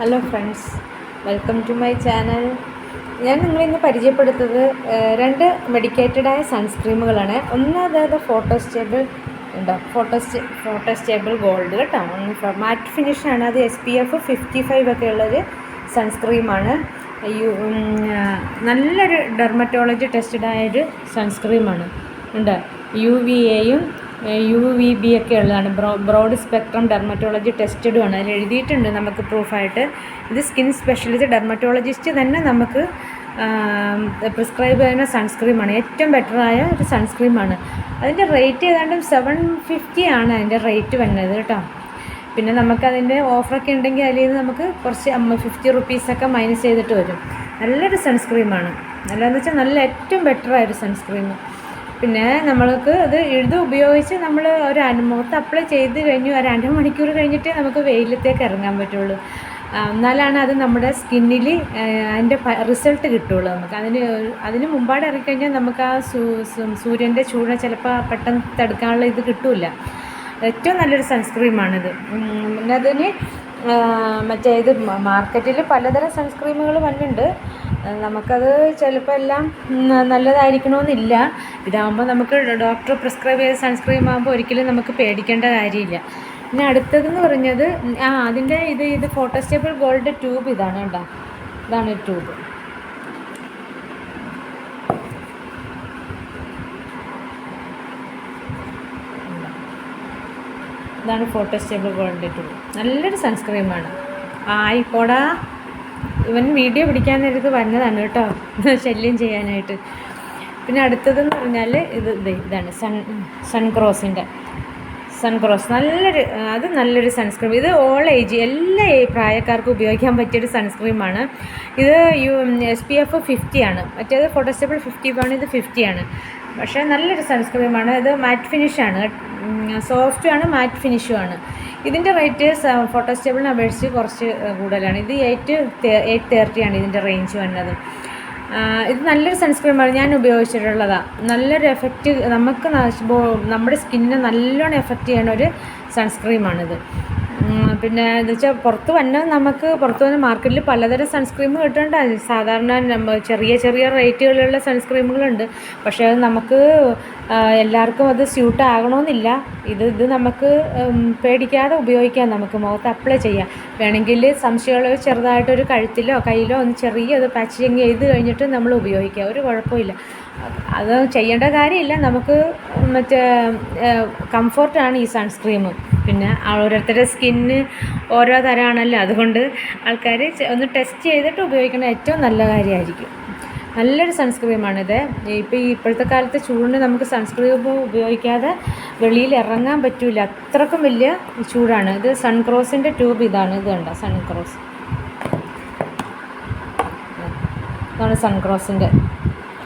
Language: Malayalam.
Hello friends welcome to my channel ഞാൻ നിങ്ങളിന്ന് പരിചയപ്പെടുത്തുന്നത് ഏഹ്, രണ്ട് മെഡിക്കേറ്റഡായ സൺസ്ക്രീമുകളാണ് ഒന്ന് അതായത് ഫോട്ടോ സ്റ്റേബിൾ ഉണ്ടോ ഫോട്ടോ സ്റ്റേബിൾ ഗോൾഡ് കേട്ടോ. മാറ്റ് ഫിനിഷാണ് അത് S P F fifty five ഒക്കെ ഉള്ളൊരു സൺസ്ക്രീമാണ് നല്ലൊരു ഡെർമറ്റോളജി ടെസ്റ്റഡായൊരു സൺസ്ക്രീമാണ് ഉണ്ട്. യു വി എയും യു വി ബി ഒക്കെ ഉള്ളതാണ്. ബ്രോ ബ്രോഡ് സ്പെക്ട്രം ഡെർമറ്റോളജി ടെസ്റ്റഡും ആണ് അതിൽ എഴുതിയിട്ടുണ്ട് നമുക്ക് പ്രൂഫായിട്ട് ഇത് സ്കിൻ സ്പെഷ്യലിസ്റ്റ് ഡെർമറ്റോളജിസ്റ്റ് തന്നെ നമുക്ക് പ്രിസ്ക്രൈബ് ചെയ്യുന്ന സൺസ്ക്രീമാണ് ഏറ്റവും ബെറ്ററായ ഒരു സൺസ്ക്രീമാണ് അതിന്റെ റേറ്റ് ഏതാണ്ടും സെവൻ ഫിഫ്റ്റി ആണ് അതിന്റെ റേറ്റ് വരുന്നത് കേട്ടോ. പിന്നെ നമുക്കതിന്റെ ഓഫറൊക്കെ ഉണ്ടെങ്കിൽ അതിൽ നിന്ന് നമുക്ക് കുറച്ച് ഫിഫ്റ്റി റുപ്പീസൊക്കെ മൈനസ് ചെയ്തിട്ട് വരും. നല്ലൊരു സൺസ്ക്രീമാണ് നല്ലതെന്ന് വെച്ചാൽ നല്ല ഏറ്റവും ബെറ്ററായൊരു സൺസ്ക്രീം പിന്നെ നമ്മൾക്ക് അത് ഇത് ഉപയോഗിച്ച് നമ്മൾ ഒരു അര മുഖത്ത് അപ്ലൈ ചെയ്ത് കഴിഞ്ഞ് ഒരു അരമണിക്കൂർ കഴിഞ്ഞിട്ടേ നമുക്ക് വെയിലത്തേക്ക് ഇറങ്ങാൻ പറ്റുള്ളൂ. എന്നാലാണ് അത് നമ്മുടെ സ്കിന്നിൽ അതിന്റെ റിസൾട്ട് കിട്ടുള്ളൂ നമുക്ക്. അതിന് അതിന് മുമ്പാടെ ഇറങ്ങിക്കഴിഞ്ഞാൽ നമുക്ക് ആ സൂര്യന്റെ ചൂട് ചിലപ്പോൾ പെട്ടെന്ന് തടുക്കാനുള്ള ഇത് കിട്ടില്ല. ഏറ്റവും നല്ലൊരു സൺസ്ക്രീമാണിത് അതിന് മറ്റേ ഇത് മാർക്കറ്റിൽ പലതരം സൺസ്ക്രീമുകൾ വന്നിട്ടുണ്ട്. നമുക്കത് ചിലപ്പോൾ എല്ലാം നല്ലതായിരിക്കണമെന്നില്ല ഇതാകുമ്പോൾ നമുക്ക് ഡോക്ടർ പ്രിസ്ക്രൈബ് ചെയ്ത സൺസ്ക്രീം ആകുമ്പോൾ ഒരിക്കലും നമുക്ക് പേടിക്കേണ്ട കാര്യമില്ല. പിന്നെ അടുത്തതെന്ന് പറഞ്ഞത് ആ അതിന്റെ ഇത് ഇത് ഫോട്ടോസ്റ്റേബിൾ ഗോൾഡ് ട്യൂബ് ഇതാണ് കേട്ടോ. ഇതാണ് ട്യൂബ് ഇതാണ് ഫോട്ടോസ്റ്റേബിൾ ഗോൾഡ് ട്യൂബ് നല്ലൊരു സൺസ്ക്രീമാണ്. ആയിക്കോടാ. ഇവൻ വീഡിയോ പിടിക്കാൻ നേരത്ത് വന്നതാണ് കേട്ടോ. ശല്യം ചെയ്യാനായിട്ട്. പിന്നെ അടുത്തതെന്ന് പറഞ്ഞാൽ ഇത് ഇതാണ് സൺ സൺ ക്രോസിന്റെ സൺ സൺക്രോസ് നല്ലൊരു അത് നല്ലൊരു സൺസ്ക്രീം. ഇത് ഓൾ ഏജ് എല്ലാ പ്രായക്കാർക്കും ഉപയോഗിക്കാൻ പറ്റിയൊരു സൺസ്ക്രീമാണ്. ഇത് U S P F fifty ആണ്. മറ്റേത് ഫോട്ടോസ്റ്റബിൾ ഫിഫ്റ്റി ആണ് ഇത് ഫിഫ്റ്റി ആണ്. പക്ഷേ നല്ലൊരു സൺസ്ക്രീമാണ്. ഇത് മാറ്റ് ഫിനിഷാണ് സോഫ്റ്റും ആണ് മാറ്റ് ഫിനിഷും ആണ്. ഇതിന്റെ റേറ്റ് ഫോട്ടോ സ്റ്റേബിളിനെ അപേക്ഷിച്ച് കുറച്ച് കൂടുതലാണ്. ഇത് എയ്റ്റ് എയ്റ്റ് തേർട്ടിയാണ് ഇതിന്റെ റേഞ്ച് വന്നത് ഇത് നല്ലൊരു സൺസ്ക്രീമാണ് ഞാൻ ഉപയോഗിച്ചിട്ടുള്ളതാണ് നല്ലൊരു എഫക്റ്റ് നമുക്ക് നമ്മുടെ സ്കിന്നിന് നല്ലോണം എഫക്റ്റ് ചെയ്യണ ഒരു സൺസ്ക്രീമാണിത് പിന്നെ എന്ന് വെച്ചാൽ പുറത്ത് വന്ന നമുക്ക് പുറത്ത് വന്ന മാർക്കറ്റിൽ പലതരം സൺസ്ക്രീം കിട്ടുന്നുണ്ട്. സാധാരണ ചെറിയ ചെറിയ റേറ്റുകളിലുള്ള സൺസ്ക്രീമുകളുണ്ട് പക്ഷേ അത് നമുക്ക് എല്ലാവർക്കും അത് സ്യൂട്ട് ആകണമെന്നില്ല ഇത് ഇത് നമുക്ക് പേടിക്കാതെ ഉപയോഗിക്കാം നമുക്ക് മുഖത്ത് അപ്ലൈ ചെയ്യാം. വേണമെങ്കിൽ സംശയമുള്ള ചെറുതായിട്ടൊരു കഴുത്തിലോ കയ്യിലോ ഒന്ന് ചെറിയ ഒരു പാച്ചിങ് ചെയ്ത് കഴിഞ്ഞിട്ട് നമ്മൾ ഉപയോഗിക്കുക ഒരു കുഴപ്പമില്ല. അത് ചെയ്യേണ്ട കാര്യമില്ല. നമുക്ക് മറ്റേ കംഫർട്ടാണ് ഈ സൺസ്ക്രീം പിന്നെ ഓരോരുത്തരുടെ സ്കിന്ന് ഓരോ തരമാണല്ലോ അതുകൊണ്ട് ആൾക്കാർ ഒന്ന് ടെസ്റ്റ് ചെയ്തിട്ട് ഉപയോഗിക്കുന്നത് ഏറ്റവും നല്ല കാര്യമായിരിക്കും. നല്ലൊരു സൺസ്ക്രീമാണിത് ഇപ്പോൾ ഈ ഇപ്പോഴത്തെ കാലത്ത് ചൂടിന് നമുക്ക് സൺസ്ക്രീം ഉപയോഗിക്കാതെ വെളിയിൽ ഇറങ്ങാൻ പറ്റില്ല അത്രക്കും വലിയ ചൂടാണ്. ഇത് സൺക്രോസിന്റെ ട്യൂബ് ഇതാണ്. ഇത് കണ്ട? സൺക്രോസ് ഇതാണ് സൺക്രോസിന്റെ